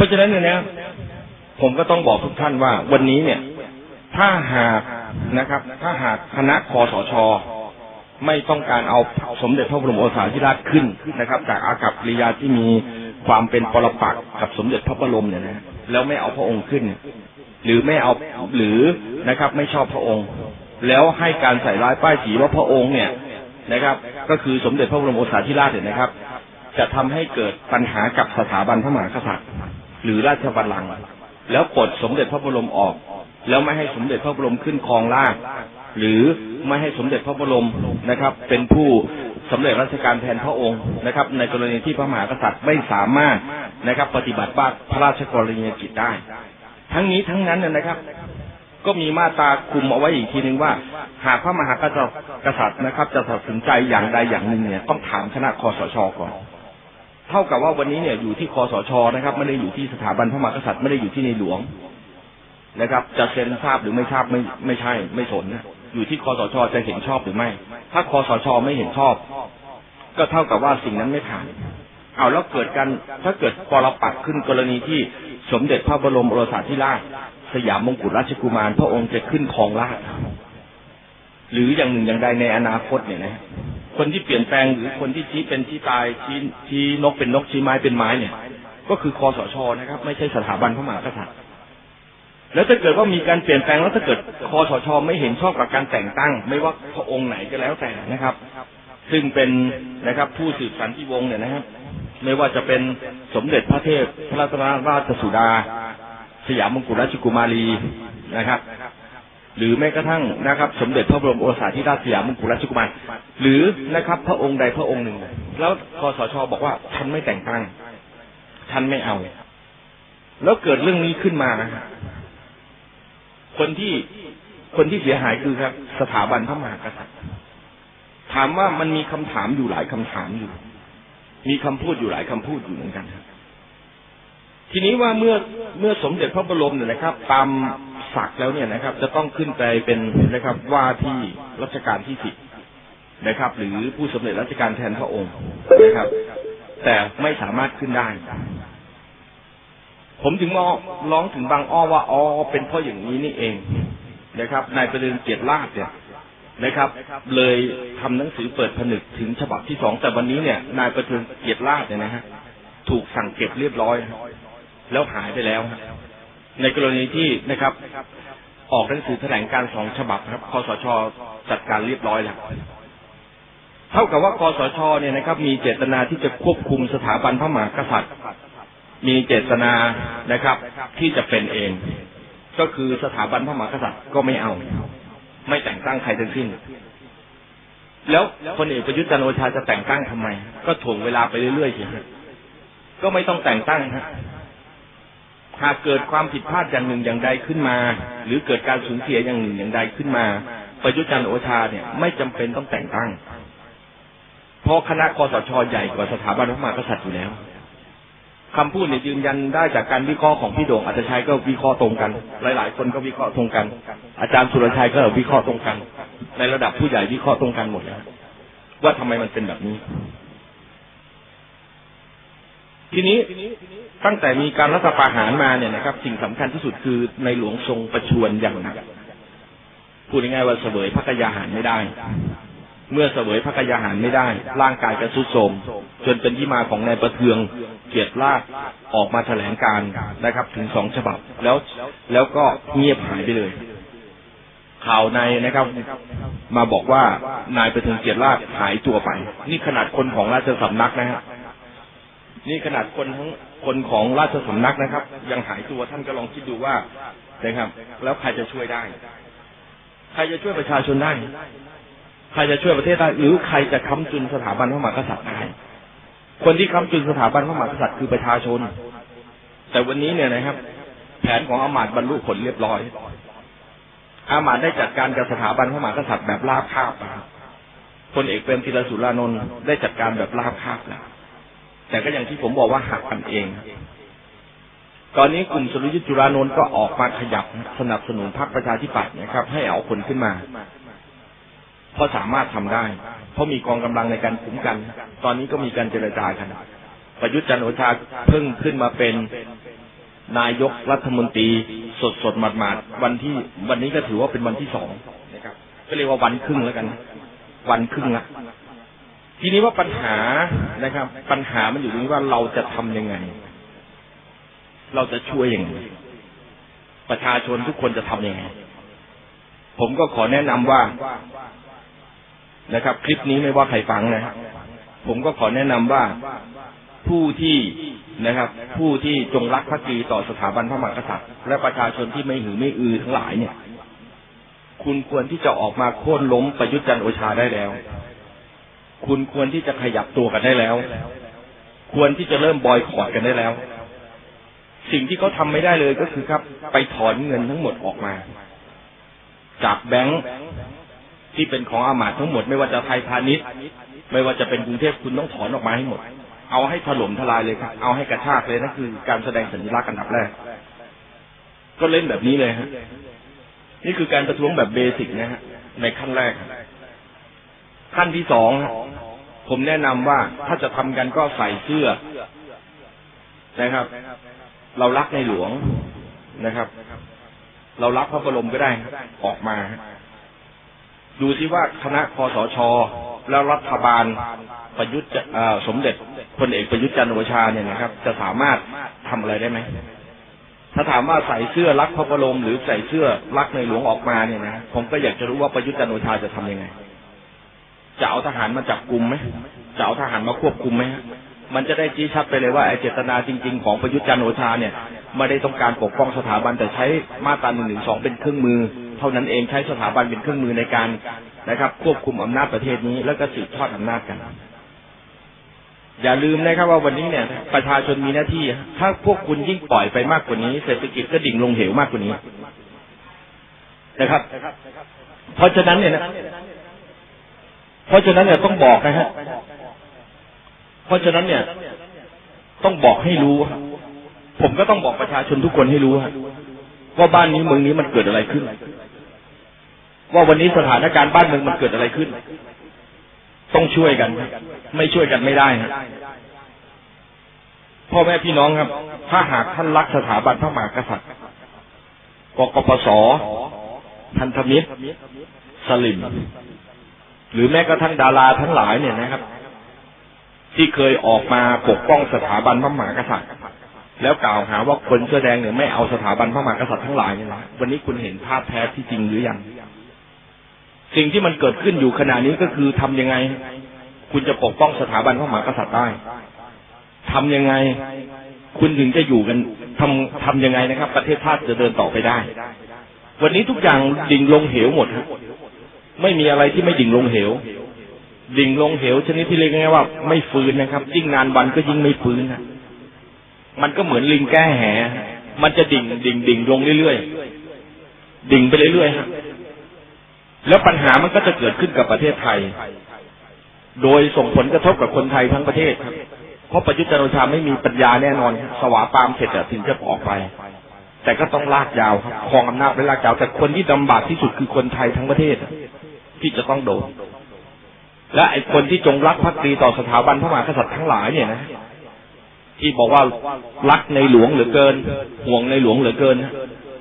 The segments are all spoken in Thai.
ราะฉะนั้นเนี่ยนะ ผมก็ต้องบอกทุกท่านว่า วันนี้เนี่ย ถ้าหากนะครับ ถ้าหากคณะคอสชไม่ต้องการเอาสมเด็จพระบรมโอรสาธิราชขึ้นนะครับ จากอากับกิริยาที่มีความเป็นปรปักษ์กับสมเด็จพระบรมเนี่ยนะแล้วไม่เอาพระองค์ขึ้น หรือไม่เอาหรือนะครับ ไม่ชอบพระองค์ แล้วให้การใส่ร้ายป้ายสีว่าพระองค์เนี่ยนะครับ ก็คือสมเด็จพระบรมโอรสาธิราชเนี่ยนะครับ จะทำให้เกิดปัญหากับสถาบันพระมหากษัตริย์ หรือราชบัลลังก์แล้วปลดสมเด็จพระบรมออก แล้วไม่ให้สมเด็จพระบรมขึ้นครองราชหรือไม่ให้สมเด็จพระบรมนะครับ เป็นผู้สำเร็จราชการแทนพระองค์นะครับ ในกรณีที่พระมหากษัตริย์ไม่สามารถนะครับ ปฏิบัติพระราชกรณียกิจได้ ทั้งนี้ทั้งนั้นนะนะครับ ก็มีมาตราคุมเอาไว้อีกทีหนึ่งว่า หากพระมหากษัตริย์นะครับ จะตัดสินใจอย่างใดอย่างหนึ่งเนี่ยต้องถามคณะคอสชก่อน เท่ากับว่าวันนี้เนี่ยอยู่ที่คอสชนะครับ ไม่ได้อยู่ที่สถาบันพระมหากษัตริย์ไม่ได้อยู่ที่ในหลวงนะครับ จะเซ็นทราบหรือไม่ทราบไม่ไม่ใช่ ไม่สนนะอยู่ที่คอสชจะเห็นชอบหรือไม่ ถ้าคอสชไม่เห็นชอบ ก็เท่ากับว่าสิ่งนั้นไม่ผ่าน เอาแล้วเกิดการถ้าเกิดปรปักขึ้นกรณีที่สมเด็จพระบรมโอรสาธิราชสยามมงกุฎราชกุมารพระองค์จะขึ้นครองราชหรืออย่างหนึ่งอย่างใดในอนาคตเนี่ยนะ คนที่เปลี่ยนแปลงหรือคนที่ชี้เป็นชี้ตายชี้ชี้นกเป็นนกชี้ไม้เป็นไม้เนี่ย ก็คือคอสชนะครับ ไม่ใช่สถาบันพระมหากษัตริย์แล้วถ้าเกิดว่ามีการเปลี่ยนแปลงแล้วถ้าเกิดคอสชไม่เห็นชอบกับการแต่งตั้ง ไม่ว่าพระองค์ไหนก็แล้วแต่นะครับ ซึ่งเป็นนะครับ ผู้สืบสันติวงศ์เนี่ยนะครับ ไม่ว่าจะเป็นสมเด็จพระเทพพระราชราชสุดา สยามมงกุฎราชกุมารีนะครับ หรือแม้กระทั่งนะครับ สมเด็จพระบรมโอรสาธิราชสยามมงกุฎราชกุมารหรือนะครับ พระองค์ใดพระองค์หนึ่ง แล้วคอสชบอกว่าท่านไม่แต่งตั้งท่านไม่เอา แล้วเกิดเรื่องนี้ขึ้นมานะคนที่คนที่เสียหายคือครับ สถาบันพระมหากษัตริย์ ถามว่ามันมีคำถามอยู่หลายคำถามอยู่ มีคำพูดอยู่หลายคำพูดอยู่เหมือนกันทีนี้ว่าเมื่อเมื่อสมเด็จพระบรมเนี่ยนะครับ ตาม ศักดิ์แล้วเนี่ยนะครับ จะต้องขึ้นไปเป็นนะครับว่าที่รัชกาลที่สิบนะครับ หรือผู้สำเร็จราชการแทนพระองค์นะครับ แต่ไม่สามารถขึ้นได้ ผมถึงมองร้องถึงบางอ้อว่าอ๋อเป็นเพราะอย่างนี้นี่เองนะครับนายประเด็นเกียรติราชเนี่ยนะครับ เลยทำหนังสือเปิดผนึกถึงฉบับที่สองแต่วันนี้เนี่ย นายประเทืองเกียรติราชเนี่ยนะฮะถูกสั่งเก็บเรียบร้อย แล้วหายไปแล้ว ในกรณีที่นะครับ ออกหนังสือแถลงการสองฉบับครับคอสชจัดการเรียบร้อยแล้วเท่ากับว่าคอสชเนี่ยนะครับ มีเจตนาที่จะควบคุมสถาบันพระมหากษัตริย์ มีเจตนานะครับ ที่จะเป็นเอง ก็คือสถาบันพระมหากษัตริย์ก็ไม่เอา ไม่แต่งตั้งใครทั้งสิ้นแล้วพลเอกประยุทธ์จันทร์โอชาจะแต่งตั้งทำไม ก็ถ่วงเวลาไปเรื่อยๆเฉยก็ไม่ต้องแต่งตั้งฮะ หากเกิดความผิดพลาดอย่างหนึ่งอย่างใดขึ้นมา หรือเกิดการสูญเสียอย่างหนึ่งอย่างใดขึ้นมา ประยุทธ์จันทร์โอชาเนี่ยไม่จำเป็นต้องแต่งตั้ง เพราะคณะคอสชใหญ่กว่าสถาบันพระมหากษัตริย์อยู่แล้วคำพูดเนี่ยยืนยันได้จากการวิเคราะห์ของพี่โด่งอัตชัยก็วิเคราะห์ตรงกัน หลาย ๆ คนก็วิเคราะห์ตรงกัน อาจารย์สุรชัยก็วิเคราะห์ตรงกัน ในระดับผู้ใหญ่วิเคราะห์ตรงกันหมดแล้วว่าทำไมมันเป็นแบบนี้ ทีนี้ตั้งแต่มีการรัฐประหารมาเนี่ยนะครับ สิ่งสำคัญที่สุดคือในหลวงทรงประชวรอย่างหนักพูดง่ายๆว่าเสวยพระกยาหารไม่ได้ เมื่อเสวยพระกยาหารไม่ได้ ร่างกายก็ทรุดโทรมจนเป็นที่มาของนายประเทืองเกียรติราชออกมาแถลงการนะครับ ถึงสองฉบับแล้วแล้วก็เงียบหายไปเลย ข่าวในนะครับ มาบอกว่านายประเทืองเกียรติราชหายตัวไป นี่ขนาดคนของราชสำนักนะฮะ นี่ขนาดคนทั้งคนของราชสำนักนะครับ ยังหายตัวท่านก็ลองคิดดูว่านะครับ แล้วใครจะช่วยได้ ใครจะช่วยประชาชนได้ ใครจะช่วยประเทศได้ หรือใครจะค้ำจุนสถาบันพระมหากษัตริย์ได้ คนที่ค้ำจุนสถาบันพระมหากษัตริย์คือประชาชน แต่วันนี้เนี่ยนะครับ แผนของอามาตย์บรรลุผลเรียบร้อย อามาตย์ได้จัดการกับสถาบันพระมหากษัตริย์แบบราบคาบนะครับพลเอกเปรมติรสุรานนท์ได้จัดการแบบราบคาบแล้ว แต่ก็อย่างที่ผมบอกว่าหักกันเอง ตอนนี้กลุ่มสุริยุจุรานนท์ก็ออกมาขยับสนับสนุนพรรคประชาธิปัตย์นะครับ ให้เอาคนขึ้นมาเพราะสามารถทำได้ เพราะมีกองกำลังในการคุ้มกัน ตอนนี้ก็มีการเจรจากัน ประยุทธ์จันทร์โอชาเพิ่งขึ้นมาเป็นนายกรัฐมนตรีสดสดๆหมาดวันที่วันนี้ก็ถือว่าเป็นวันที่สองนะครับก็เรียกว่าวันครึ่งแล้วกัน วันครึ่งละ ทีนี้ว่าปัญหานะครับ ปัญหามันอยู่ตรงที่ว่าเราจะทำยังไง เราจะช่วยยังไงประชาชนทุกคนจะทำยังไง ผมก็ขอแนะนำว่านะครับ คลิปนี้ไม่ว่าใครฟังนะผมก็ขอแนะนำว่าผู้ที่นะครับ ผู้ที่จงรักภักดีต่อสถาบันพระมหากษัตริย์ และประชาชนที่ไม่หือไม่อือทั้งหลายเนี่ย คุณควรที่จะออกมาโค่นล้มประยุทธ์จันทร์โอชาได้แล้ว คุณควรที่จะขยับตัวกันได้แล้ว ควรที่จะเริ่มบอยคอรดกันได้แล้ว สิ่งที่เขาทำไม่ได้เลยก็คือครับ ไปถอนเงินทั้งหมดออกมา จากแบงค์ที่เป็นของอามาตทั้งหมด ไม่ว่าจะไทยพาณิชย์ ไม่ว่าจะเป็นกรุงเทพคุณต้องถอนออกมาให้หมด เอาให้ถล่มทลายเลยครับเอาให้กระชากเลยนั่นคือการแสดงสัญลักษณ์อันดับแรก ก็เล่นแบบนี้เลยฮะนี่คือการประท้วงแบบเบสิกนะฮะในขั้นแรก ขั้นที่สองผมแนะนำว่าถ้าจะทำกันก็ใส่เสื้อนะครับ เรารักในหลวงนะครับ เรารักพระบรมก็ได้ออกมา ดูซิว่าคณะคอสชแล้วรัฐบาลประยุทธ์สมเด็จพลเอกประยุทธ์จันทร์โอชาเนี่ยนะครับ จะสามารถทำอะไรได้ไหมถ้าถามว่าใส่เสื้อรักพระบรมหรือใส่เสื้อรักในหลวงออกมาเนี่ยนะผมก็อยากจะรู้ว่าประยุทธ์จันทร์โอชาจะทำยังไง จะเอาทหารมาจับกลุ่มไหมจะเอาทหารมาควบคุมไหมฮะมันจะได้ชี้ชัดไปเลยว่าไอ้เจตนาจริง ๆ ของประยุทธ์จันทร์โอชาเนี่ยไม่ได้ต้องการปกป้องสถาบันแต่ใช้มาตราหนึ่งหนึ่งสองเป็นเครื่องมือ เท่านั้นเองใช้สถาบันเป็นเครื่องมือในการนะครับ ควบคุมอำนาจประเทศนี้แล้วก็สืบทอดอำนาจกัน อย่าลืมนะครับว่าวันนี้เนี่ย ประชาชนมีหน้าที่ ถ้าพวกคุณยิ่งปล่อยไปมากกว่านี้ เศรษฐกิจก็ดิ่งลงเหวมากกว่านี้นะครับ เพราะฉะนั้นเนี่ยนะ เพราะฉะนั้นเนี่ยต้องบอกนะฮะ เพราะฉะนั้นเนี่ย ต้องบอกให้รู้ผมก็ต้องบอกประชาชนทุกคนให้รู้ฮะว่าบ้านนี้เมืองนี้มันเกิดอะไรขึ้น ว่าวันนี้สถานการณ์บ้านเมืองมันเกิดอะไรขึ้น ต้องช่วยกัน ไม่ช่วยกันไม่ได้ฮะพ่อแม่พี่น้องครับ ถ้าหากท่านรักสถาบันพระมหากษัตริย์กกปสพันธมิตร สลิม หรือแม้กระทั่งดาราทั้งหลายเนี่ยนะครับ ที่เคยออกมาปกป้องสถาบันพระมหากษัตริย์ แล้วกล่าวหาว่าคนเสื้อแดงเนี่ยไม่เอาสถาบันพระมหากษัตริย์ทั้งหลายเนี่ยนะวันนี้คุณเห็นภาพแท้ที่จริงหรือยังสิ่งที่มันเกิดขึ้นอยู่ขณะนี้ก็คือทำยังไง คุณจะปกป้องสถาบันพระมหากษัตริย์ได้ทำยังไง คุณถึงจะอยู่กันทำทำยังไงนะครับ ประเทศชาติจะเดินต่อไปได้ วันนี้ทุกอย่างดิ่งลงเหวหมดครับ ไม่มีอะไรที่ไม่ดิ่งลงเหว ดิ่งลงเหว ชนิดที่เรียกง่ายว่า ไม่ฟื้นนะครับ ยิ่งนานวันก็ยิ่งไม่ฟื้นนะมันก็เหมือนลิงแก้แห มันจะดิ่งดิ่งดิ่งลงเรื่อยๆ ดิ่งไปเรื่อยๆฮะแล้วปัญหามันก็จะเกิดขึ้นกับประเทศไทย โดยส่งผลกระทบกับคนไทยทั้งประเทศครับ เพราะประยุทธ์จันทร์โอชาไม่มีปัญญาแน่นอน สวาปามเสร็จถึงจะออกไป แต่ก็ต้องลากยาวครับครองอำนาจไปลากยาว แต่คนที่ลำบากที่สุดคือคนไทยทั้งประเทศ ที่จะต้องโดน และไอ้คนที่จงรักภักดีต่อสถาบันพระมหากษัตริย์ทั้งหลายเนี่ยนะที่บอกว่ารักในหลวงเหลือเกิน ห่วงในหลวงเหลือเกิน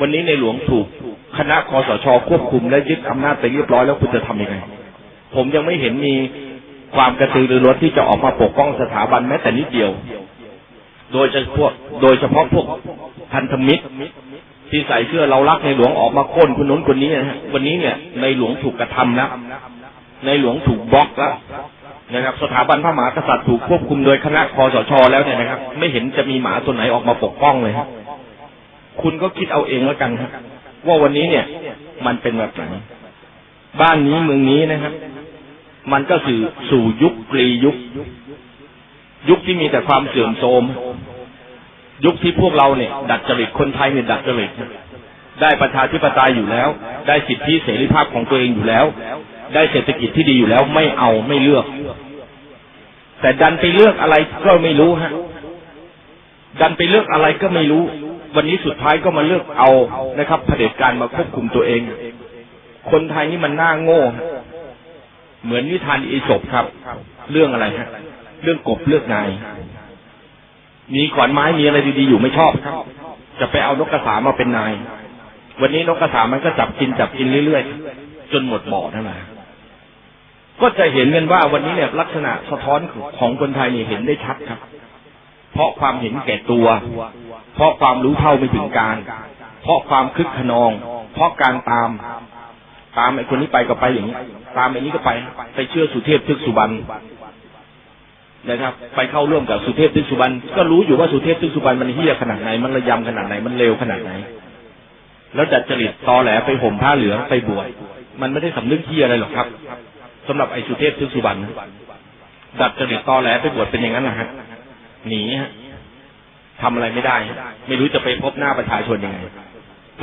วันนี้ในหลวงถูกคณะคอสชควบคุมและยึดอำนาจไปเรียบร้อยแล้วคุณจะทำยังไง ผมยังไม่เห็นมีความกระตือรือร้นที่จะออกมาปกป้องสถาบันแม้แต่นิดเดียว โดยเฉพาะโดยเฉพาะพวกพันธมิตร ที่ใส่เสื้อเรารักในหลวงออกมาโค่นคนนู้นคนนี้นะฮะวันนี้เนี่ย ในหลวงถูกกระทำแล้วในหลวงถูกบล็อกแล้วนะครับ สถาบันพระมหากษัตริย์ถูกควบคุมโดยคณะคอสชแล้วเนี่ยนะครับ ไม่เห็นจะมีหมาตัวไหนออกมาปกป้องเลยครับคุณก็คิดเอาเองแล้วกันครับว่าวันนี้เนี่ย มันเป็นแบบไหนบ้านนี้เมืองนี้นะครับ มันก็สู่สู่ยุคกรียุค ยุคที่มีแต่ความเสื่อมโทรม ยุคที่พวกเราเนี่ย ดัดจริตคนไทยเนี่ยดัดจริตได้ประชาธิปไตยอยู่แล้ว ได้สิทธิเสรีภาพของตัวเองอยู่แล้ว ได้เศรษฐกิจที่ดีอยู่แล้วไม่เอาไม่เลือก แต่ดันไปเลือกอะไรก็ไม่รู้ฮะดันไปเลือกอะไรก็ไม่รู้ วันนี้สุดท้ายก็มาเลือกเอานะครับเผด็จการมาควบคุมตัวเอง คนไทยนี่มันน่าโง่ เหมือนนิทานอีสปครับ เรื่องอะไรฮะ เรื่องกบเลือกนาย มีขอนไม้มีอะไรดีๆอยู่ไม่ชอบครับ จะไปเอานกกระสามาเป็นนาย วันนี้นกกระสามันก็จับกินจับกินเรื่อยๆจนหมดบ่อนั่นแหละก็จะเห็นกันว่าวันนี้เนี่ยลักษณะสะท้อนของคนไทยนี่เห็นได้ชัดครับ เพราะความเห็นแก่ตัว เพราะความรู้เท่าไม่ถึงการ เพราะความคึกขนอง เพราะการตาม ตามไอ้คนนี้ไปก็ไปอย่างนี้ ตามไอ้นี้ก็ไป ไปเชื่อสุเทพทึกสุบรรณ นะครับ ไปเข้าร่วมกับสุเทพทึกสุบรรณก็รู้อยู่ว่าสุเทพทึกสุบรรณมันเฮี้ยขนาดไหนมันระยำขนาดไหนมันเลวขนาดไหน แล้วจัดจริตตอแหลไปห่มผ้าเหลืองไปบวชมันไม่ได้สำนึกเฮี้ยอะไรหรอกครับสำหรับไอ้สุเทพทึกสุบรรณดัดจริตตอแหลไปบวชเป็นอย่างนั้นนะฮะหนีฮะทำอะไรไม่ได้ ไม่รู้จะไปพบหน้าประชาชนยังไง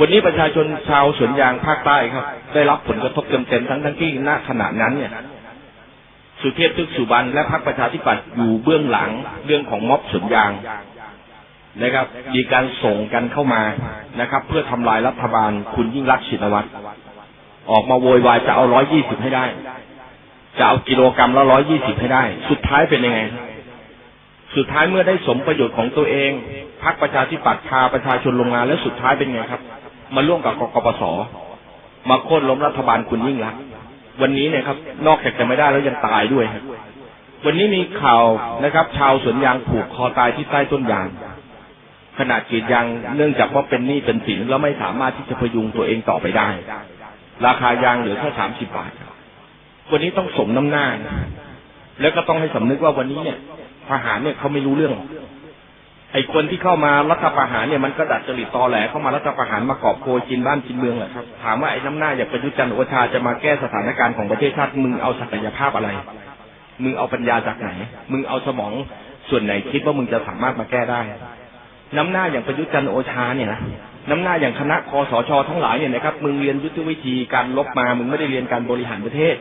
วันนี้ประชาชนชาวสวนยางภาคใต้ครับ ได้รับผลกระทบเต็มๆทั้งทั้งที่ณขณะนั้นเนี่ย สุเทพทึกสุบรรณและพรรคประชาธิปัตย์อยู่เบื้องหลังเรื่องของม็อบสวนยางนะครับ มีการส่งกันเข้ามานะครับ เพื่อทำลายรัฐบาลคุณยิ่งรักชินวัตรออกมาโวยวายจะเอาร้อยยี่สิบให้ได้ จะเอากิโลกรรัมละร้อยยี่สิบให้ได้ สุดท้ายเป็นยังไง สุดท้ายเมื่อได้สมประโยชน์ของตัวเองพรรคประชาธิปัตย์พาประชาชนลงมาแล้วสุดท้ายเป็นไงครับ มาร่วมกับกกปสมาโค่นล้มรัฐบาลคุณยิ่งรักษ วันนี้เนี่ยครับ นอกจากจะไม่ได้แล้วยังตายด้วยครับวันนี้มีข่าวนะครับ ชาวสวนยางผูกคอตายที่ใต้ต้นยางขนาดกรีดยางเนื่องจากว่าเป็นหนี้เป็นสินแล้วไม่สามารถที่จะพยุงตัวเองต่อไปได้ ราคายางเหลือแค่สามสิบบาท วันนี้ต้องสมน้ำหน้า แล้วก็ต้องให้สำนึกว่าวันนี้เนี่ยทหารเนี่ยเขาไม่รู้เรื่อง ไอ้คนที่เข้ามารัฐประหารเนี่ยมันก็ดัดจริตตอแหลเข้ามารัฐประหารมากอบโกยกินบ้านกินเมืองแหละครับถามว่าไอ้น้ำหน้าอย่างประยุทธ์จันทร์โอชาจะมาแก้สถานการณ์ของประเทศชาติมึงเอาศักยภาพอะไร มึงเอาปัญญาจากไหน มึงเอาสมองส่วนไหนคิดว่ามึงจะสามารถมาแก้ได้ น้ำหน้าอย่างประยุทธ์จันทร์โอชาเนี่ยนะน้ำหน้าอย่างคณะคอสชทั้งหลายเนี่ยนะครับมึงเรียนยุทธวิธีการลบมา มึงไม่ได้เรียนการบริหารประเทศ